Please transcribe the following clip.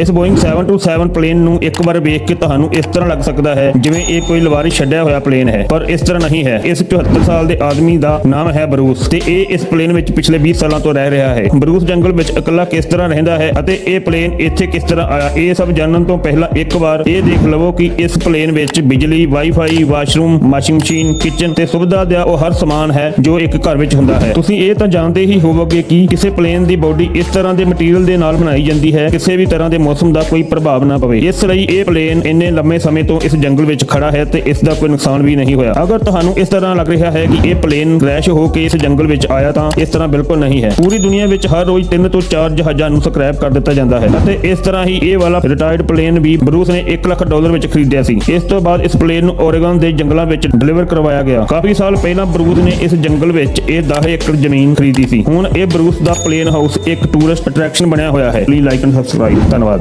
ਇਸ Boeing 727 plain ਨੂੰ ਇੱਕ ਵਾਰ ਵੇਖ ਕੇ ਤੁਹਾਨੂੰ ਇਸ ਤਰ੍ਹਾਂ ਲੱਗ ਸਕਦਾ ਹੈ, ਜਿਵੇਂ ਇਹ ਕੋਈ ਲਵਾਰੀ ਛੱਡਿਆ ਹੋਇਆ ਪਲੇਨ ਹੈ। ਪਰ ਇਸ ਤਰ੍ਹਾਂ ਨਹੀਂ ਹੈ। ਇਸ 74 ਸਾਲ ਦੇ ਆਦਮੀ ਦਾ ਨਾਮ ਹੈ ਬਰੂਸ ਤੇ ਇਹ ਇਸ ਪਲੇਨ ਵਿੱਚ ਪਿਛਲੇ 20 ਸਾਲਾਂ ਤੋਂ ਰਹਿ ਰਿਹਾ ਹੈ। ਬਰੂਸ ਜੰਗਲ ਵਿੱਚ ਇਕੱਲਾ ਕਿਸ ਤਰ੍ਹਾਂ ਰਹਿੰਦਾ ਹੈ ਅਤੇ ਇਹ ਪਲੇਨ ਇੱਥੇ ਕਿਸ ਤਰ੍ਹਾਂ ਆਇਆ, ਇਹ ਸਭ ਜਾਣਨ ਤੋਂ ਪਹਿਲਾਂ ਇੱਕ ਵਾਰ ਇਹ ਦੇਖ ਲਵੋ ਕਿ ਇਸ ਪਲੇਨ ਵਿੱਚ ਬਿਜਲੀ wifi washroom washing machine kitchen ਤੇ ਸੁਵਿਧਾ ਦਾ ਉਹ ਹਰ ਸਮਾਨ ਹੈ ਜੋ ਇੱਕ ਘਰ ਵਿੱਚ ਹੁੰਦਾ ਹੈ। ਤੁਸੀਂ ਇਹ ਤਾਂ ਜਾਣਦੇ ਹੀ ਹੋਵੋਗੇ ਕਿ ਕਿਸੇ ਪਲੇਨ ਦੀ ਬਾਡੀ ਇਸ ਤਰ੍ਹਾਂ ਦੇ ਮਟੀਰੀਅਲ ਦੇ ਨਾਲ ਬਣਾਈ ਜਾਂਦੀ ਹੈ, ਕਿਸੇ ਵੀ ਤਰ੍ਹਾਂ ਦੇ ਮੌਸਮ ਦਾ ਕੋਈ ਪ੍ਰਭਾਵ ਨਾ ਪਵੇ। ਇਸ ਲਈ ਇਹ ਪਲੇਨ ਇੰਨੇ ਲੰਮੇ ਸਮੇਂ ਤੋਂ ਇਸ ਜੰਗਲ ਵਿੱਚ ਖੜਾ ਹੈ ਤੇ ਇਸ ਦਾ ਕੋਈ ਨੁਕਸਾਨ ਵੀ ਨਹੀਂ ਹੋਇਆ। ਅਗਰ ਤੁਹਾਨੂੰ ਇਸ ਤਰ੍ਹਾਂ ਲੱਗ ਰਿਹਾ ਹੈ ਕਿ ਇਹ ਪਲੇਨ ਕ੍ਰੈਸ਼ ਹੋ ਕੇ ਇਸ ਜੰਗਲ ਵਿੱਚ ਆਇਆ ਤਾਂ ਇਸ ਤਰ੍ਹਾਂ ਬਿਲਕੁਲ ਨਹੀਂ ਹੈ। ਪੂਰੀ ਦੁਨੀਆ ਵਿੱਚ ਹਰ ਰੋਜ਼ 3 ਤੋਂ 4 ਜਹਾਜ਼ਾਂ ਨੂੰ ਸਕ੍ਰੈਪ ਕਰ ਦਿੱਤਾ ਜਾਂਦਾ ਹੈ ਅਤੇ ਇਸ ਤਰ੍ਹਾਂ ਹੀ ਇਹ ਵਾਲਾ ਰਿਟਾਇਰਡ ਪਲੇਨ ਵੀ ਬਰੂਸ ਨੇ 1 ਲੱਖ ਡਾਲਰ ਵਿੱਚ ਖਰੀਦਿਆ ਸੀ। ਇਸ ਤੋਂ ਬਾਅਦ ਇਸ ਪਲੇਨ ਨੂੰ ਓਰੇਗਨ ਦੇ ਜੰਗਲਾਂ ਵਿੱਚ ਡਿਲੀਵਰ ਕਰਵਾਇਆ ਗਿਆ। ਕਾਫੀ ਸਾਲ ਪਹਿਲਾਂ ਬਰੂਸ ਨੇ ਇਸ ਜੰਗਲ ਵਿੱਚ ਇਹ 10 ਏਕੜ ਜ਼ਮੀਨ ਖਰੀਦੀ ਸੀ। ਹੁਣ ਇਹ ਬਰੂਸ ਦਾ ਪਲੇਨ ਹਾਊਸ ਇੱਕ ਟੂਰਿਸਟ ਅਟਰੈਕਸ਼ਨ ਬਣਿਆ ਹੋਇਆ ਹੈ। ਪਲੀਜ਼ ਲਾਈਕ ਐਂਡ ਸਬਸਕ੍ਰਾਈਬ ਧੰਨਵਾਦ।